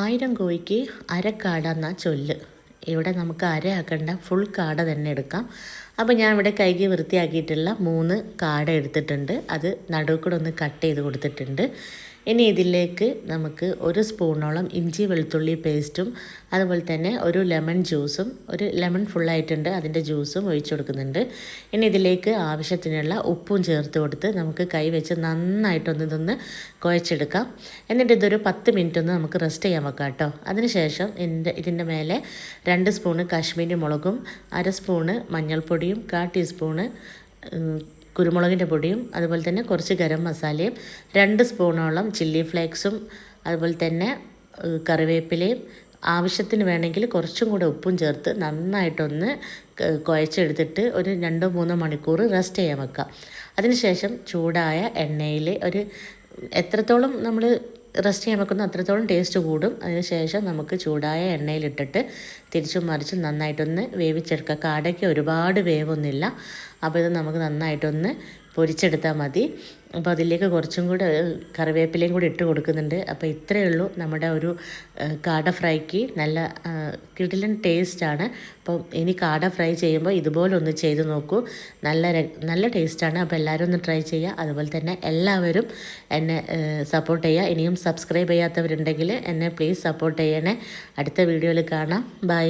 ആയിരം കോഴിക്ക് അരക്കാട കാട എന്നാ ചൊല്ല്. ഇവിടെ നമുക്ക് അര ആക്കണ്ട ഫുൾ കാട തന്നെ എടുക്കാം. അപ്പോൾ ഞാൻ ഇവിടെ കൈകി വൃത്തിയാക്കിയിട്ടുള്ള മൂന്ന് കാട എടുത്തിട്ടുണ്ട്. അത് നടുവിൽ കൂടെ ഒന്ന് കട്ട് ചെയ്ത് കൊടുത്തിട്ടുണ്ട്. ഇനി ഇതിലേക്ക് നമുക്ക് ഒരു സ്പൂണോളം ഇഞ്ചി വെളുത്തുള്ളി പേസ്റ്റും അതുപോലെ തന്നെ ഒരു ലെമൺ ജ്യൂസും ഒരു ലെമൺ ഫുള്ളായിട്ടുണ്ട് അതിന്റെ ജ്യൂസും ഒഴിച്ചു കൊടുക്കുന്നുണ്ട്. ഇനി ഇതിലേക്ക് ആവശ്യത്തിനുള്ള ഉപ്പും ചേർത്ത് കൊടുത്ത് നമുക്ക് കൈ വെച്ച് നന്നായിട്ടൊന്ന് ഇതൊന്ന് കുഴച്ചെടുക്കാം. എന്നിട്ട് ഇതൊരു പത്ത് മിനിറ്റ് ഒന്ന് നമുക്ക് റെസ്റ്റ് ചെയ്യാൻ വെക്കാം കേട്ടോ. അതിനുശേഷം ഇതിന്റെ ഇതിന്റെ മേലെ രണ്ട് സ്പൂണ് കാശ്മീരി മുളകും അര സ്പൂണ് മഞ്ഞൾപ്പൊടിയും കാ ടീസ്പൂണ് കുരുമുളകിന്റെ പൊടിയും അതുപോലെ തന്നെ കുറച്ച് ഗരം മസാലയും രണ്ട് സ്പൂണോളം ചില്ലി ഫ്ലേക്സും അതുപോലെ തന്നെ കറിവേപ്പിലയും. ആവശ്യത്തിന് വേണമെങ്കിൽ കുറച്ചും കൂടെ ഉപ്പും ചേർത്ത് നന്നായിട്ടൊന്ന് കുഴച്ചെടുത്തിട്ട് ഒരു രണ്ടോ മൂന്നോ മണിക്കൂർ റെസ്റ്റ് ചെയ്യാൻ വെക്കുക. അതിനുശേഷം ചൂടായ എണ്ണയിൽ ഒരു എത്രത്തോളം നമ്മൾ റെസ്റ്റ് ചെയ്യാൻ വെക്കുന്നു അത്രത്തോളം ടേസ്റ്റ് കൂടും. അതിനുശേഷം നമുക്ക് ചൂടായ എണ്ണയിലിട്ടിട്ട് തിരിച്ചും മറിച്ചും നന്നായിട്ടൊന്ന് വേവിച്ചെടുക്കുക. കാടയ്ക്ക് ഒരുപാട് വേവൊന്നുമില്ല. അപ്പോൾ ഇത് നമുക്ക് നന്നായിട്ടൊന്ന് പൊരിച്ചെടുത്താൽ മതി. അപ്പോൾ അതിലേക്ക് കുറച്ചും കൂടെ കറിവേപ്പിലയും കൂടി ഇട്ട് കൊടുക്കുന്നുണ്ട്. അപ്പോൾ ഇത്രയേ ഉള്ളൂ നമ്മുടെ ഒരു കാട ഫ്രൈക്ക്. നല്ല കിടിലൻ ടേസ്റ്റാണ്. അപ്പോൾ ഇനി കാട ഫ്രൈ ചെയ്യുമ്പോൾ ഇതുപോലെ ഒന്ന് ചെയ്ത് നോക്കൂ. നല്ല നല്ല ടേസ്റ്റാണ്. അപ്പോൾ എല്ലാവരും ഒന്ന് ട്രൈ ചെയ്യുക. അതുപോലെ തന്നെ എല്ലാവരും എന്നെ സപ്പോർട്ട് ചെയ്യുക. ഇനിയും സബ്സ്ക്രൈബ് ചെയ്യാത്തവരുണ്ടെങ്കിൽ എന്നെ പ്ലീസ് സപ്പോർട്ട് ചെയ്യണേ. അടുത്ത വീഡിയോയിൽ കാണാം. ബൈ.